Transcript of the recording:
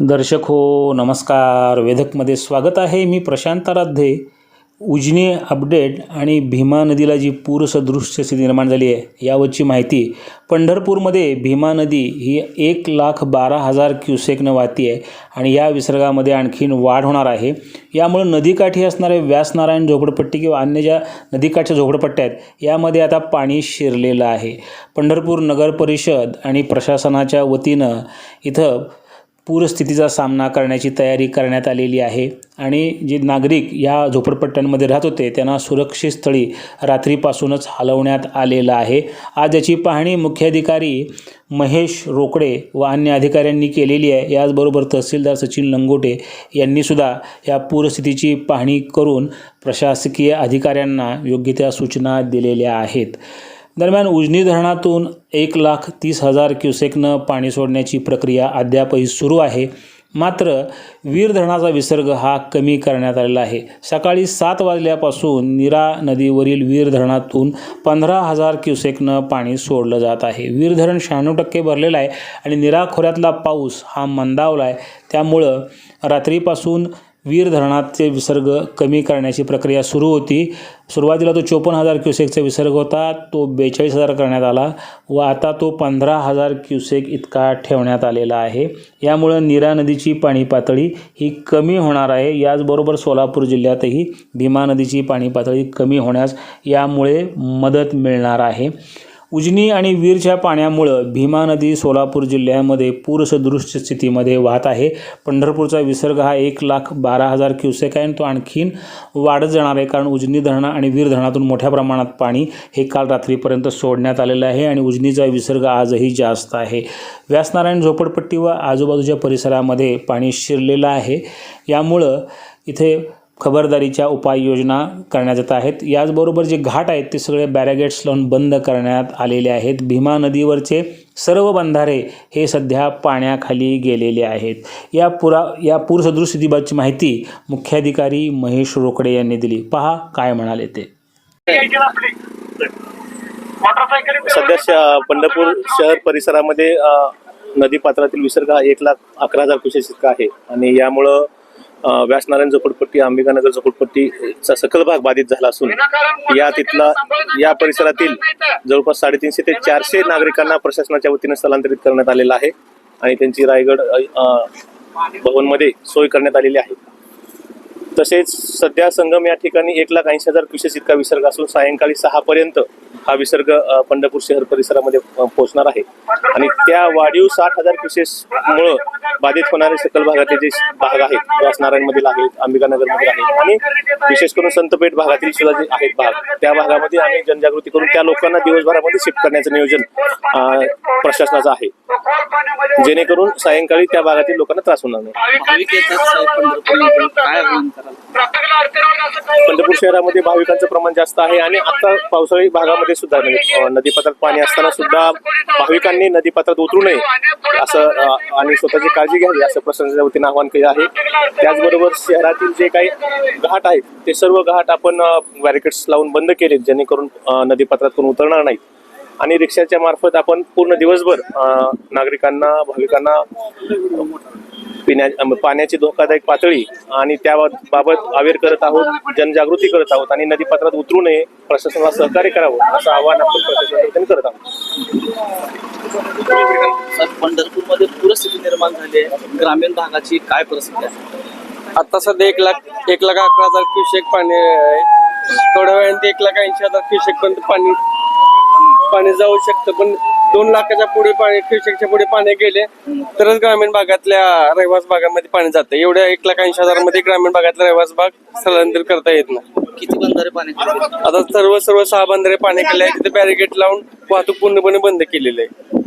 दर्शक हो नमस्कार. वेधकमध्ये स्वागत आहे. मी प्रशांत आराध्ये. उजनी अपडेट आणि भीमा नदीला जी पूरसदृश्य स्थिती निर्माण झाली आहे यावरची माहिती. पंढरपूरमध्ये भीमा नदी ही एक लाख बारा हजार क्युसेकनं वाहती आहे आणि या विसर्गामध्ये आणखीन वाढ होणार आहे. यामुळं नदीकाठी असणारे व्यासनारायण झोपडपट्टी किंवा अन्य ज्या नदीकाठच्या झोपडपट्ट्या आहेत यामध्ये आता पाणी शिरलेलं आहे. पंढरपूर नगर परिषद आणि प्रशासनाच्या वतीनं इथं पूरस्थितीचा सामना करण्याची तयारी करण्यात आलेली आहे. आणि जे नागरिक या झोपडपट्ट्यांमध्ये राहत होते त्यांना सुरक्षित स्थळी रात्रीपासूनच हलवण्यात आलेलं आहे. आज याची पाहणी मुख्याधिकारी महेश रोकडे व अन्य अधिकाऱ्यांनी केलेली आहे. याचबरोबर तहसीलदार सचिन लंगोटे यांनीसुद्धा या पूरस्थितीची पाहणी करून प्रशासकीय अधिकाऱ्यांना योग्य त्या सूचना दिलेल्या आहेत. दरम्यान उजनी धरणातून एक लाख तीस हजार क्युसेकनं पाणी सोडण्याची प्रक्रिया अद्यापही सुरू आहे. मात्र वीर धरणाचा विसर्ग हा कमी करण्यात आलेला आहे. सकाळी सात वाजल्यापासून निरा नदीवरील वीर धरणातून पंधरा हजार क्युसेकनं पाणी सोडलं जात आहे. वीर धरण शहाण्णव टक्के भरलेलं आहे आणि निरा खोऱ्यातला पाऊस हा मंदावला आहे. त्यामुळं रात्रीपासून वीर धरणाचे विसर्ग कमी करण्याची प्रक्रिया सुरू होती. सुरुवातीला तो चोपन्न हजार क्युसेकचा विसर्ग होता. तो बेचाळीस हजार करण्यात आला व आता तो पंधरा हजार क्युसेक इतका ठेवण्यात आलेला आहे. यामुळं नीरा नदीची पाणी पातळी ही कमी होणार आहे. याचबरोबर सोलापूर जिल्ह्यातही भीमा नदीची पाणी पातळी कमी होण्यास यामुळे मदत मिळणार आहे. उजनी आणि वीरच्या पाण्यामुळं भीमा नदी सोलापूर जिल्ह्यामध्ये पूरसदृश्य स्थितीमध्ये वाहत आहे. पंढरपूरचा विसर्ग हा एक लाख बारा हजार क्युसेक आहे आणि तो आणखीन वाढत जाणार आहे कारण उजनी धरणं आणि वीर धरणातून मोठ्या प्रमाणात पाणी हे काल रात्रीपर्यंत सोडण्यात आलेलं आहे आणि उजनीचा विसर्ग आजही जास्त आहे. व्यासनारायण झोपडपट्टी व आजूबाजूच्या परिसरामध्ये पाणी शिरलेलं आहे. यामुळं इथे खबरदारीच्या उपाययोजना करण्यात येत आहेत. याचबरोबर जे घाट आहेत ते सगळे बॅरेगेट्स लावून बंद करण्यात आलेले आहेत. भीमा नदीवरचे सर्व बंधारे हे सध्या पाण्याखाली गेलेले आहेत. या पुरा या पूरसदृश स्थितीबाबतची माहिती मुख्याधिकारी महेश रोकडे यांनी दिली. पहा काय म्हणाले ते. सध्या श- पंढरपूर शहर परिसरामध्ये नदी पात्रातील विसर्ग हा एक लाख अकरा हजार क्युसेस इतका आहे. आणि यामुळं व्यासनारायण झोपडपट्टी अंबिकानगर झोपडपट्टीचा सकल भाग बाधित झाला असून या तिथला या परिसरातील जवळपास साडेतीनशे ते चारशे नागरिकांना प्रशासनाच्या वतीने स्थलांतरित करण्यात आलेलं आहे आणि त्यांची रायगड भवनमध्ये सोय करण्यात आलेली आहे. तसेच सध्या संगम या ठिकाणी एक लाख ऐंशी हजार क्युसेस इतका विसर्ग असून सायंकाळी सहापर्यंत हा विसर्ग पंढरपूर शहर परिसरामध्ये पोहोचणार आहे. आणि त्या वाढीव साठ हजार केसेसमुळं बाधित होणारे सकल भागातले जे भाग आहेत व्यासनारायणमधील आहेत अंबिकानगरमधील आहेत आणि विशेष करून संतपेठ भागातील सुद्धा जे आहेत भाग त्या भागामध्ये आम्ही जनजागृती करून त्या लोकांना दिवसभरामध्ये शिफ्ट करण्याचं नियोजन प्रशासनाचं आहे. जेणेकरून सायंकाळी त्या भागातील लोकांना त्रास होणार नाही. पंढरपूर शहरामध्ये भाविकांचं प्रमाण जास्त आहे आणि आता पावसाळी भागामध्ये सुद्धा म्हणजे नदीपात्रात पाणी असताना सुद्धा भाविकांनी नदीपात्रात उतरू नये असं आणि स्वतःची काळजी घ्यावी असं प्रशासनाच्या वतीनं आवाहन केलं आहे. त्याचबरोबर शहरातील जे काही घाट आहेत ते सर्व घाट आपण बॅरिकेड्स लावून बंद केलेत जेणेकरून नदीपात्रातून नदीपात्रात उतरणार नाहीत. आणि रिक्षाच्या मार्फत आपण पूर्ण दिवसभर नागरिकांना भाविकांना पिण्या पाण्याची धोकादायक पातळी आणि त्याबाबत अवेअर करत आहोत जनजागृती करत आहोत आणि नदीपात्रात उतरू नये प्रशासनाला सहकार्य करावं असं आवाहन आपण प्रशासनाच्या वतीने करत आहोत. पंढरपूरमध्ये पूरस्थिती निर्माण झाली आहे. ग्रामीण भागाची काय परिस्थिती आहे? आता सध्या एक लाख एक लाख अकरा हजार क्युसेक पाणी आहे. थोड्या वेळाने एक लाख ऐंशी हजार क्युसेक पर्यंत पाणी पाणी जाऊ शकतं पण दोन लाखाच्या पुढे पाणी क्युसेकच्या पुढे पाणी गेले तरच ग्रामीण भागातल्या रहिवास भागामध्ये पाणी जातं. एवढ्या एक लाख ऐंशी हजारमध्ये ग्रामीण भागातला रहिवास भाग स्थलांतरित करता येत नाही. किती बंधारे पाण्यात आता सर्व सर्व सहा बंधारे पाणी गेले आहे तिथे बॅरिकेड लावून वाहतूक पूर्णपणे बंद केलेली आहे.